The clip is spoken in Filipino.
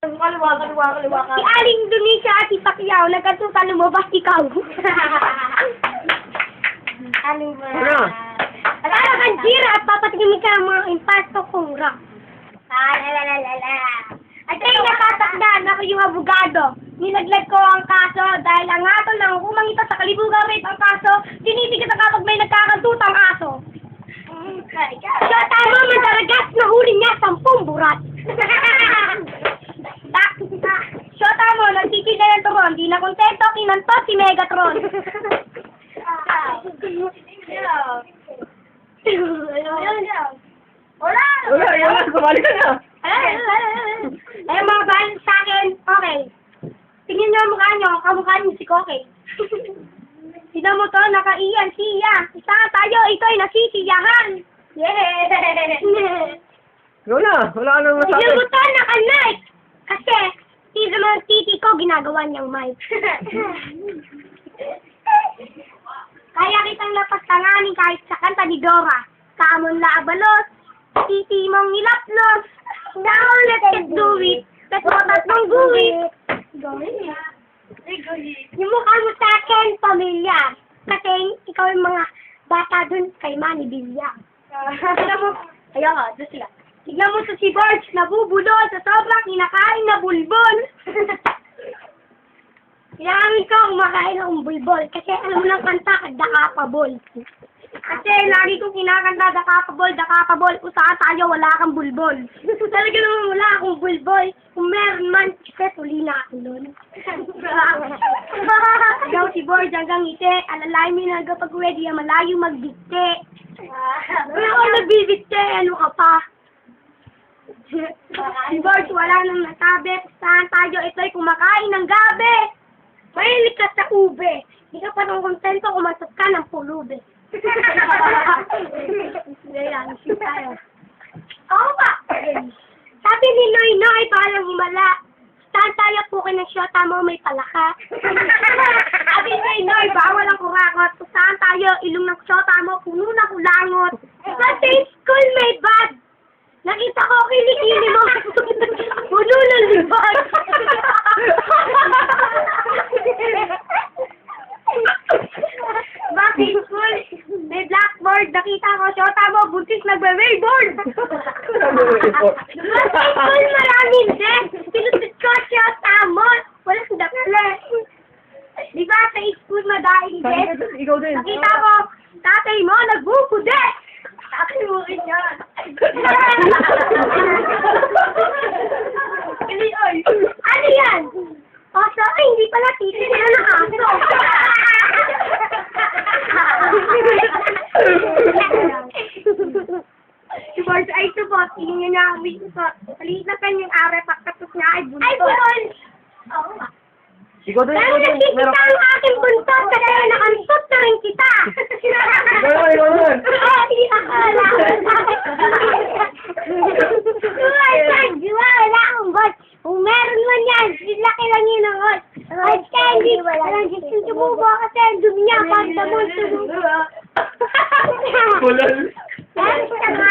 Kaliwa, kaliwa, kaliwa ka. Si Aling Indonesia at si Pacquiao, nagkatuta lumabas ikaw. Aling ba? Ano? Para kang Jira at papatingin ka ng mga impasto kong rock. Ah, la, la, la, la, la. At ay natatakdan ako yung abogado. Nilaglag ko ang kaso dahil ang ato ng hukumang ito sa kalibugang rape ang kaso, tinitigat ang kapag may nagkakantutang aso. Mm, kay. So tama madaragas na huli niya sampung burat. Na kontento, kinantot si Megatron. Ah. Yeah. Ayun. Wala! Wala, yan lang, sumali ka na. Eh, mga bahal sa akin, okay. Tingnan niyo ang mukha niyo, kamukha niyo si Koke. Tignan mo to, nakaiyan siya. Isa nga tayo, ito ay nasisiyahan. Yeah! Wala, wala ka nang masabi. Tignan mo to, naka-night. Kasi, tignan mo ang titi ko, ginagawa niyang mic. Kaya kitang napastanganin kahit sa kanta ni Dora. Kamon laabalos, titi mong nilaplos. Now let's do it. Let's go tatlong guwit. Yung mukha mo sa akin, pamilya. Kasi ikaw yung mga bata dun kay Manny Villa. Tignan mo, ayaw ka, doon sila. Tignan mo sa si Barge, nabubulol sa sobrang kinakain na bulbol. Ko kumakain ng bulbol kasi alam mo ng kanta, dakapabol. Kasi lagi kong kinakanta, dakapabol, dakapabol, usahan tayo, wala kang bulbol. Talaga naman wala akong bulbol. Kung meron man, kasi tuli na ako nun. Ikaw si Borge hanggang ngiti, alalay mo na kapag ready, malayo magdikte. Wala ako nagbibigte, ano ka pa? Si Borge, wala nang nasabi. Saan tayo? Ito'y kumakain ng gabi. Mahilig ka sa ube. Di ka pa nang kontento kumatot ka ng pulube. Hindi yan, shoot tayo. Oo ba? Sabi ni Noy Noy, parang himala. Saan tayo po ng syota mo may palaka? Sabi ni Noy, bawal ang kurakot. Saan tayo, ilong ng syota mo, puno na kulangot. Sa same school may bad. Nakita ko kilikili mo. Puno ng libag. Bakit school? May blackboard. Nakita ko, syota mo, buntis nagbe-wayboard. Bakit school maraming desk? Pinutit ko, syota mo. Walang dakala. Di ba sa school madaing desk? Ikaw din. Nakita ko, tatay mo, nagbubude! Tatay mo rin yan. ano yan? Oso? Ay, hindi pala titi na ng aso. Si Borge, ay ito po, tingin niya wig ko. Maliit na kanyang are, pagkatapos niya ay buntot. Ay, buntot! Oo nga. Ikaw din, Dahil ikaw din. nakikita Meron ang aking buntot kasi nakantot na rin kita. Ikaw naman, ikaw akala Sanji, wala akong bot. Kung meron man yan, laki lang yun ang bot. Ay, Sanji, walang gusto tumubo kasi ang dumi niya pag damon tumubo. Mga